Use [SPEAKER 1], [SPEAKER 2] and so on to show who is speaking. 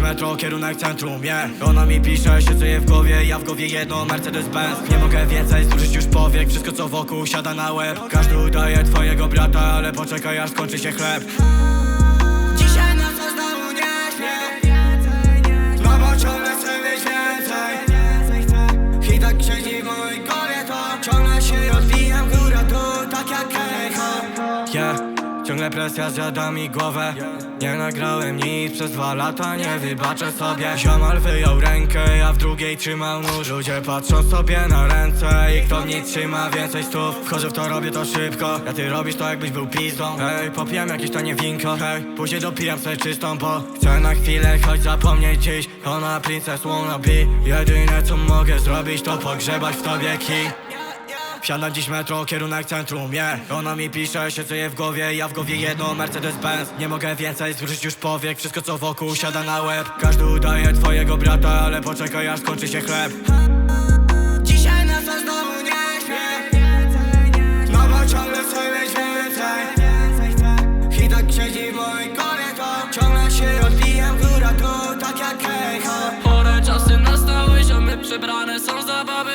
[SPEAKER 1] metro, kierunek centrum, yeah. Ona mi pisze, siedzę je w głowie, ja w głowie jedno Mercedes-Benz Nie mogę więcej zużyć już powiek, wszystko co wokół siada na łeb. Każdy udaje twojego brata, ale poczekaj aż skończy się chleb. Dzisiaj na co znowu nie śpię. No bo ciągle chcę mieć więcej. I tak siedzi w ciągle presja zjada mi głowę. Nie nagrałem nic przez dwa lata, nie wybaczę sobie. Ziomal wyjął rękę, ja w drugiej trzymał nóż. Ludzie patrzą sobie na ręce i kto w niej trzyma więcej stów? Wchodzę w to, robię to szybko, ja ty robisz to jakbyś był pizdą. Hej, popijam jakieś tanie winko, hej, później dopijam sobie czystą, bo Chcę na chwilę, choć zapomnieć dziś Ona princess wannabe. Jedyne co mogę zrobić to pogrzebać w tobie kij Wsiadam dziś metro, kierunek centrum, yeah Ona mi pisze, siedzę je w głowie, ja w głowie jedno Mercedes-Benz Nie mogę więcej zużyć już powiek, wszystko co wokół siada na łeb. Każdy udaje twojego brata, ale poczekaj aż skończy się chleb. Dzisiaj na co znowu nie śpię. No bo ciągle chcę mieć więcej. I tak siedzi w mojej głowie to Ciągle się odbijam góra tu, tak jak echo.
[SPEAKER 2] Chore czasy nastały, ziomy przebrane są zabawy